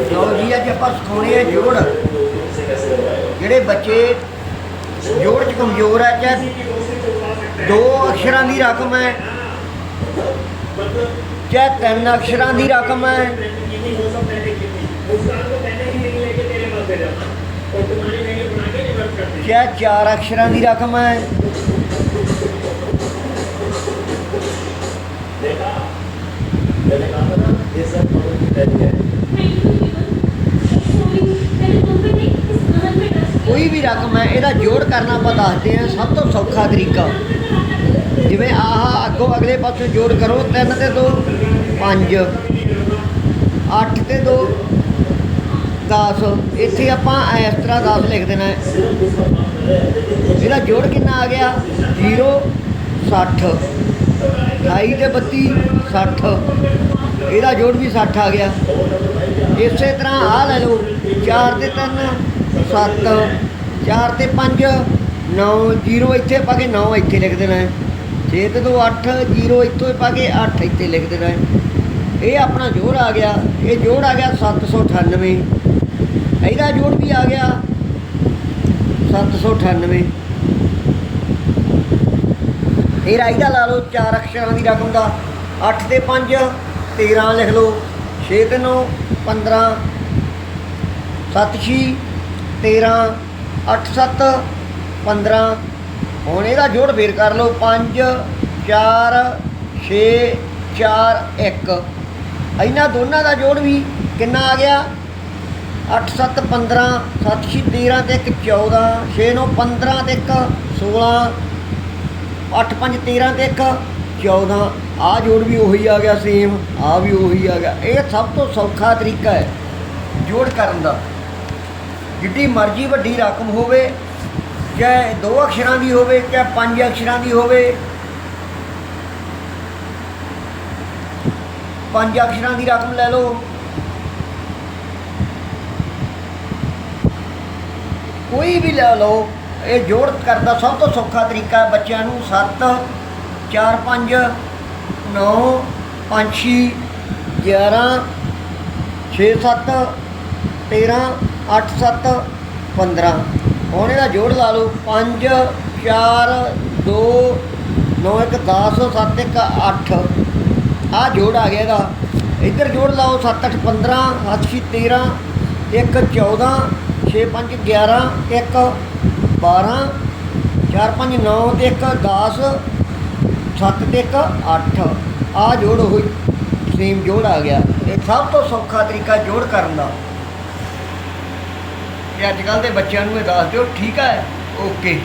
ਲਓ ਜੀ, ਅੱਜ ਆਪਾਂ ਸਿਖਾਉਣੇ ਆ ਜੋੜ। ਜਿਹੜੇ ਬੱਚੇ ਜੋੜ ਚ ਕਮਜ਼ੋਰ ਆ, ਚਾਹੇ ਦੋ ਅਕਸ਼ਰਾਂ ਦੀ ਰਕਮ ਹੈ, ਚਾਹੇ ਤਿੰਨ ਅਕਸ਼ਰਾਂ ਦੀ ਰਕਮ ਹੈ। ਕਿਆ ਚਾਰ ਅਕਸ਼ਰਾਂ ਦੀ ਰਕਮ ਹੈ। ਕੋਈ ਵੀ ਰਕਮ ਹੈ ਇਹਦਾ ਜੋੜ ਕਰਨਾ ਆਪਾਂ ਦੱਸਦੇ ਹਾਂ, ਸਭ ਤੋਂ ਸੌਖਾ ਤਰੀਕਾ। ਜਿਵੇਂ ਆਹ ਅੱਗੋਂ ਅਗਲੇ ਪਾਸੇ ਜੋੜ ਕਰੋ 3 ਤੇ 2 5 8 ਤੇ 2 10 ਇੱਥੇ ਆਪਾਂ ਇਸ ਤਰ੍ਹਾਂ 10 ਲਿਖ ਦੇਣਾ ਇਹਦਾ ਜੋੜ ਕਿੰਨਾ ਆ ਗਿਆ? 0 60 28 ਤੇ 32 60 ਇਹਦਾ ਜੋੜ ਵੀ 60 ਆ ਗਿਆ। ਇਸੇ ਤਰ੍ਹਾਂ ਆਹ ਲੈ ਲਓ 4 ਤੇ 3 7 4 ਤੇ 5 9 0 ਇੱਥੇ ਪਾ ਕੇ 9 ਇੱਥੇ ਲਿਖ ਦੇਣਾ ਹੈ। 6 ਤੇ 2 8 0 ਇੱਥੋਂ ਪਾ ਕੇ 8 ਇੱਥੇ ਲਿਖ ਦੇਣਾ ਹੈ। ਇਹ ਆਪਣਾ ਜੋੜ ਆ ਗਿਆ। ਇਹ ਜੋੜ ਆ ਗਿਆ 798 ਇਹਦਾ ਜੋੜ ਵੀ ਆ ਗਿਆ 798 ਫਿਰ ਇਹਦਾ ਲਾ ਲਓ ਚਾਰ ਅਕਸ਼ਰਾਂ ਦੀ ਰਕਮ ਦਾ। 8 ਤੇ 5 13 ਲਿਖ ਲਓ। 6 ਤੇ 9 15 7 6 13 8 7 15 ਹੁਣ ਇਹਦਾ ਜੋੜ ਫੇਰ ਕਰ ਲਓ। 5 4 6 4 1 ਇਹਨਾਂ ਦੋਨਾਂ ਦਾ ਜੋੜ ਵੀ ਕਿੰਨਾ ਆ ਗਿਆ? 8 7 15 7 6 13 ਤੇ 1 14 6 9 15 ਤੇ 1 16 8 5 13 ਤੇ 1 14 ਆ ਜੋੜ ਵੀ ਉਹੀ ਆ ਗਿਆ ਸੇਮ ਆ ਵੀ ਉਹੀ ਆ ਗਿਆ। ਇਹ ਸਭ ਤੋਂ ਸੌਖਾ ਤਰੀਕਾ ਹੈ ਜੋੜ ਕਰਨ ਦਾ। ਜਿੱਡੀ ਮਰਜ਼ੀ ਵੱਡੀ ਰਕਮ ਹੋਵੇ, ਚਾਹੇ ਦੋ ਅਕਸ਼ਰਾਂ ਦੀ ਹੋਵੇ, ਚਾਹੇ ਪੰਜ ਅਕਸ਼ਰਾਂ ਦੀ ਹੋਵੇ, ਪੰਜ ਅਕਸ਼ਰਾਂ ਦੀ ਰਕਮ ਲੈ ਲਓ। ਕੋਈ ਵੀ ਲੈ ਲਓ, ਇਹ ਜੋੜ ਕਰਦਾ ਸਭ ਤੋਂ ਸੌਖਾ ਤਰੀਕਾ ਹੈ ਬੱਚਿਆਂ ਨੂੰ 7 4 5 9 5 6 11 6 7 13 8 7 15 ਹੁਣ ਇਹਦਾ ਜੋੜ ਲਾ ਲਓ। 5 4 2 9 1 10 7 1 8 ਆ ਜੋੜ ਆ ਗਿਆ ਇਹਦਾ। ਇੱਧਰ ਜੋੜ ਲਾਓ। 7 8 15 7 6 13 1 14 6 5 11 1 12 4 5 9 ਤੇ 1 10 7 ਤੇ 1 8 ਆ ਜੋੜ ਹੋਈ ਸੇਮ ਜੋੜ ਆ ਗਿਆ। ਇਹ ਸਭ ਤੋਂ ਸੌਖਾ ਤਰੀਕਾ ਜੋੜ ਕਰਨ ਦਾ। ਤੇ ਅੱਜ ਕੱਲ ਦੇ ਬੱਚਿਆਂ ਨੂੰ ਇਹ ਦੱਸ ਦਿਓ ਠੀਕ ਹੈ ਓਕੇ।